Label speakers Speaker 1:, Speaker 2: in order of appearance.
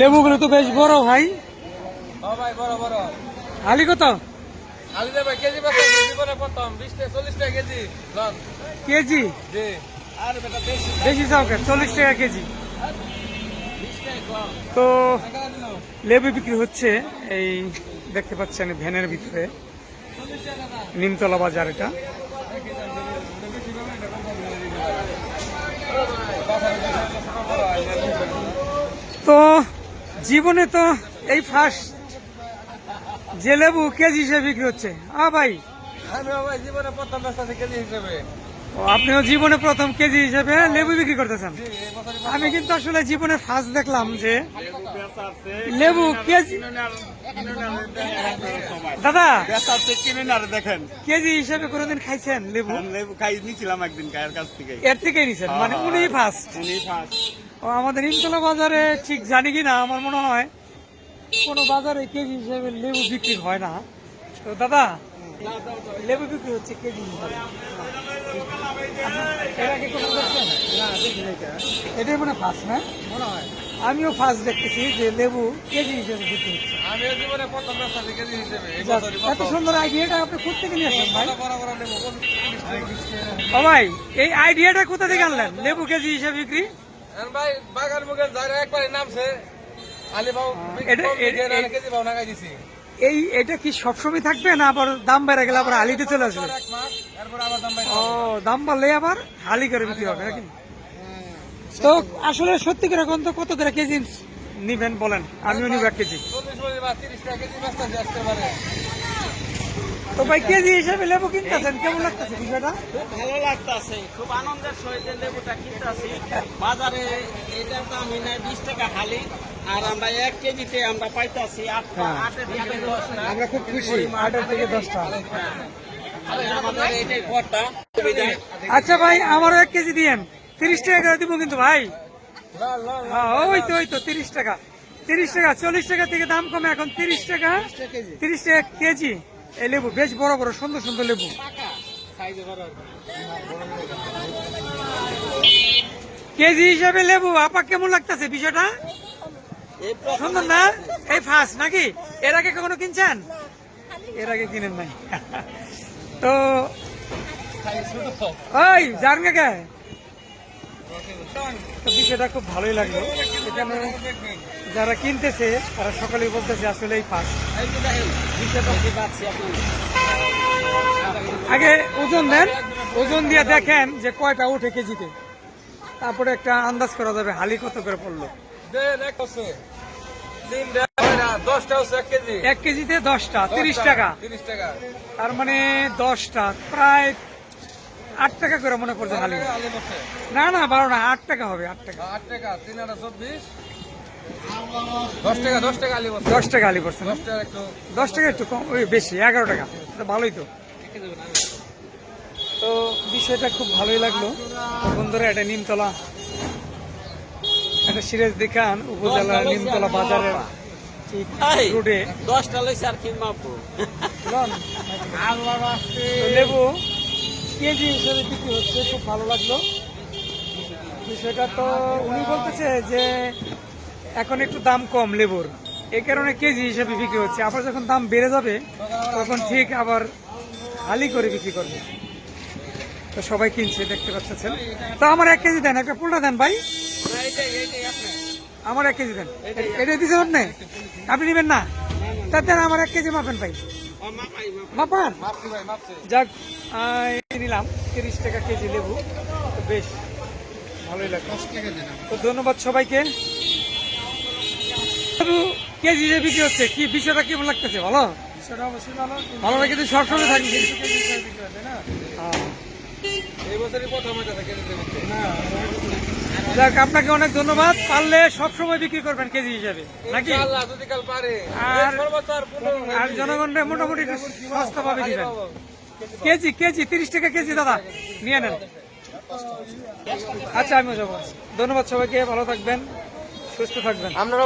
Speaker 1: লেবুগুলো তো বেশ বড় ভাই।
Speaker 2: ভাই বড় বড়।
Speaker 1: আলি কত?
Speaker 2: আলু কেজি বেচা জীবনে প্রথম বিশ টাকা চল্লিশ টাকা কেজি। লন।
Speaker 1: কেজি?
Speaker 2: জি। আর বেটা বেশি
Speaker 1: বেশি চল্লিশ টাকা কেজি। তো লেবু বিক্রি হচ্ছে এই দেখতে পাচ্ছেন ভ্যানের ভিতরে। নিমতলা বাজার এটা। তো জীবনে তো এই ফার্স্ট যে লেবু কেজি হিসেবে বিক্রি হচ্ছে। আ ভাই।
Speaker 2: আমি জীবনে প্রথম কেজি হিসেবে।
Speaker 1: ও, আপনিও জীবনে প্রথম কেজি হিসেবে লেবু বিক্রি করতেছেন। আমি কিন্তু আসলে জীবনে ফার্স্ট দেখলাম যে লেবু কেজি দাদা!
Speaker 3: বেচাচ্ছে কিনে না দেখেন।
Speaker 1: কেজি হিসেবে কোনোদিন খাইছেন লেবু?
Speaker 3: লেবু খাই নিয়েছিলাম একদিন গায়ের কাছ থেকে
Speaker 1: এর থেকেই নিছেন? মানে উনি ফার্স্ট
Speaker 3: উনি ফার্স্ট
Speaker 1: ও আমাদের ইমতলা বাজারে ঠিক জানি কি না আমার মনে হয় কোনো বাজারে কেজি হিসেবে লেবু বিক্রি হয় না। তো দাদা লেবু বিক্রি হচ্ছে কেজি হিসাবে। এর আগে কোনো দেখছেন? এটাই মনে ফার্স্ট না?
Speaker 2: মনে হয়।
Speaker 1: আমিও ফার্স্ট দেখতেছি যে লেবু কেজি হিসেবে বিক্রি হচ্ছে। এত সুন্দর আইডিয়াটা আপনি কোথেকে নিয়ে আসেন ভাই? ও ভাই এই আইডিয়াটা কোথা থেকে আনলেন? লেবু কেজি হিসেবে বিক্রি?
Speaker 2: ভাই বাগান মুগের যারা একবারে নামছে। আলি
Speaker 1: এটা- এটা-
Speaker 2: কেজি বাবু লাগাই দিছি।
Speaker 1: এই এটা কি সবসময় থাকবে না আবার দাম বেড়ে গেলে আবার হালিতে চলে আসবে?
Speaker 2: এক মাস এরপর আবার দাম
Speaker 1: ও দাম বাড়লে আবার হালি করে বিক্রি হবে নাকি? তো আসলে সত্যি করে এখন তো কত করে কেজি নিবেন বলেন? আমিও নিব এক কেজি। তো ভাই কেজি হিসেবে লেবু কিনতেছেন? কেমন লাগতেছে বিষয়টা?
Speaker 3: খুব ভালো লাগতাছে। খুব আনন্দের সহিত লেবুটা কিনতেছি। বাজারে এটার দাম নাই বিশ টাকা হালি আর আমরা এক কেজিতে আমরা পাইতাছি
Speaker 1: হ্যাঁ। আমরা খুব খুশি। আটের থেকে দশটা আচ্ছা ভাই আমারও এক কেজি দিয়েন। তিরিশ টাকা করে দিব কিন্তু ভাই। হ্যাঁ ওই তো ওই তো তিরিশ টাকা। তিরিশ টাকা চল্লিশ টাকা থেকে দাম কমে এখন তিরিশ টাকা। তিরিশ টাকা কেজি। এই লেবু বেশ বড় বড় সুন্দর সুন্দর লেবু। কেজি হিসাবে লেবু আপা কেমন লাগতেছে বিষয়টা? সুন্দর না? এই ফার্স্ট নাকি? এর আগে কখনো কিনছেন? এর আগে কিনেন নাই। তো ওই যান কে? তো বিষয়টা খুব ভালোই লাগল। এখানে যারা কিনতেছে তারা সকলেই বলতেছে আসলে এই ফার্স্ট আগে ওজন দেন ওজন দিয়ে দেখেন যে কয়টা উঠে কেজিতে। তারপরে একটা আন্দাজ করা যাবে হালি কত করে পড়ল।
Speaker 2: এক
Speaker 1: কেজিতে দশটা তিরিশ টাকা। তার মানে দশটা প্রায় আট টাকা করে মনে করছে
Speaker 2: আলু।
Speaker 1: না না বারো না আট টাকা হবে আট টাকা।
Speaker 2: আট টাকা তিন আটা চব্বিশ। দশ টাকা দশ টাকা আলু বসে
Speaker 1: দশ টাকা আলি না?
Speaker 2: দশ টাকা একটু
Speaker 1: দশ টাকা একটু কম ওই বেশি এগারো টাকা তো ভালোই তো। তো বিষয়টা খুব ভালোই লাগল। বন্ধুরা এটা নিমতলা এটা সিরাজ দেখান উপজেলা নিমতলা বাজারের রোডে
Speaker 3: দশটা লইছে আর কিনবো
Speaker 1: লন। তো লেবু কেজি হিসেবে বিক্রি হচ্ছে, খুব ভালো লাগল। বিষয়টা তো উনি বলতেছে যে এখন একটু দাম কম লেবুর। এই কারণে কেজি হিসেবে বিক্রি হচ্ছে। আবার যখন দাম বেড়ে যাবে, তখন ঠিক আবার হালি করে বিক্রি করবে। তো সবাই কিনছে, দেখতে পাচ্ছেন। তো আমার এক কেজি দেন, একটা পুলটা দেন ভাই। আমার এক কেজি দেন। এটা দিচ্ছেন আপনি? আপনি নেবেন না? তা দেন, আমার এক কেজি মাপেন ভাই। মাপান।
Speaker 2: মাপছি ভাই মাপছি।
Speaker 1: যাক নিলাম। তিরিশ টাকা কেজি লেবু। বেশ ভালোই লাগে। তো ধন্যবাদ সবাইকে। কেজি যে বিক্রি হচ্ছে কি বিষয়টা কেমন লাগতেছে ভালো
Speaker 2: ভালো।
Speaker 1: ভালো লাগে কিন্তু সবসময় হ্যাঁ।
Speaker 2: এই বছরই প্রথম হয়েছে কেজিতে বিক্রি
Speaker 1: যাক আপনাকে অনেক ধন্যবাদ। পারলে সবসময় বিক্রি করবেন কেজি হিসাবে নাকি?
Speaker 2: ইনশাআল্লাহ যদি কাল পারে।
Speaker 1: আর- জনগণরা মোটামুটি সস্তা পাবে দিবেন। কেজি কেজি তিরিশ টাকা কেজি দাদা। নিয়ে নেন। আচ্ছা আমিও যাব। ধন্যবাদ সবাইকে ভালো থাকবেন সুস্থ থাকবেন।
Speaker 2: আপনারা